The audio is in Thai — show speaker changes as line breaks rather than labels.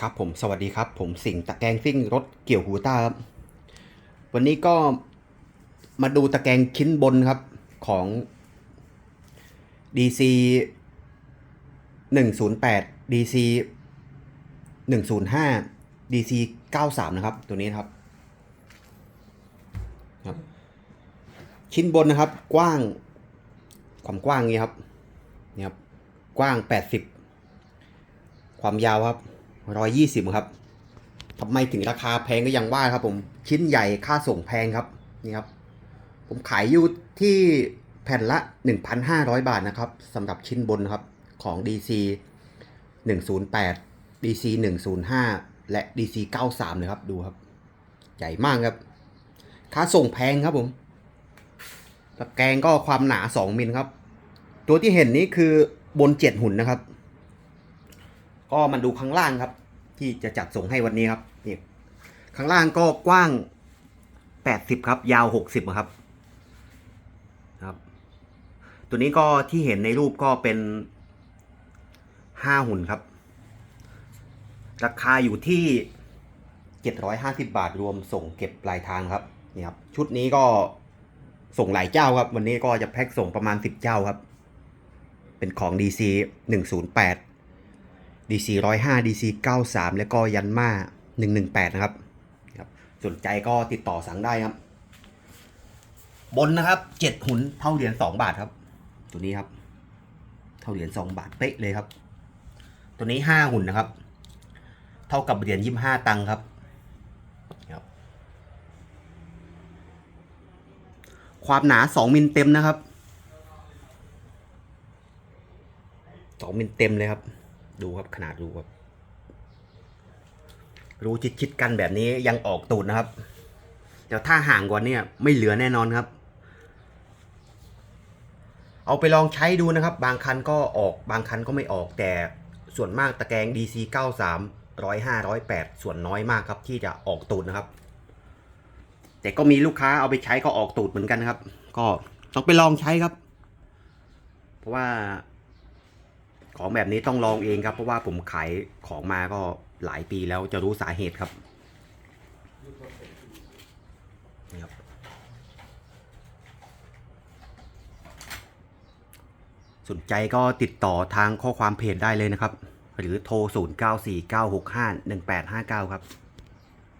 ครับผมสวัสดีครับ ผมสิงตะแกรงซิ่งรถเกี่ยวหูต้าครับ วันนี้ก็มาดูตะแกรงชิ้นบนครับของ DC 108 DC 105 DC 93 นะครับ ตัวนี้นะครับครับ ชิ้นบนนะครับ กว้าง ความกว้างนี้ครับนี่ครับ กว้าง 80 ความยาวครับ ร้อยยี่สิบครับทำไมถึงราคาแพงก็ยังว่าครับ ผมชิ้นใหญ่ค่าส่งแพงครับนี่ครับ ผมขายอยู่ที่แผ่นละ 1,500 บาทนะครับสำหรับชิ้นบนครับของ DC 108 DC 105 และ DC 93นะครับดูครับ ใหญ่มากครับ ค่าส่งแพงครับผมตะแกรงก็ความหนา 2มิลครับ ตัวที่เห็นนี้คือบน 7 หุ่นนะครับ ก็มาดูข้างล่างครับ ที่จะจัดส่งให้วันนี้ครับนี่ข้างล่างก็กว้าง 80 ครับ ยาว 60 ครับครับ ตัวนี้ก็ที่เห็นในรูปก็เป็น 5 หุ่นครับ ราคาอยู่ที่ 750 บาทรวมส่งเก็บปลายทางครับนี่ครับ ชุดนี้ก็ส่งหลายเจ้าครับ วันนี้ก็จะแพ็คส่งประมาณ 10 เจ้าครับ เป็นของ DC 108 DC 105 DC 93 แล้วก็ยันมา118 นะครับครับสนใจก็ติดต่อสั่งได้ครับ บนนะครับ 7 หุ่นเท่าเหรียญ2บาทครับ ตัวนี้ครับ เท่าเหรียญ2บาทเป๊ะเลยครับ ตัวนี้ 5 หุ่นนะครับ เท่ากับเหรียญ25 ตังค์ครับครับความหนา 2 มิลเต็มนะครับ 2 มิลเต็มเลยครับ ดูครับขนาดรูครับรูชิดๆกันแบบนี้ยังออกตูดนะครับเดี๋ยวถ้าห่างกว่านี้ไม่เหลือแน่นอนครับ เอาไปลองใช้ดูนะครับ บางคันก็ออกบางคันก็ไม่ออกแต่ส่วนมากตะแกรง DC 93 105 108 ส่วนน้อยมากครับที่จะออกตูดนะครับ แต่ก็มีลูกค้าเอาไปใช้ก็ออกตูดเหมือนกันครับ ก็ต้องไปลองใช้ครับ เพราะว่า ของแบบนี้ต้องลองเองครับ เพราะว่าผมขายของมาก็หลายปีแล้วจะรู้สาเหตุครับนี่ครับ สนใจก็ติดต่อทางข้อความเพจได้เลยนะครับ หรือโทร 0949651859 ครับ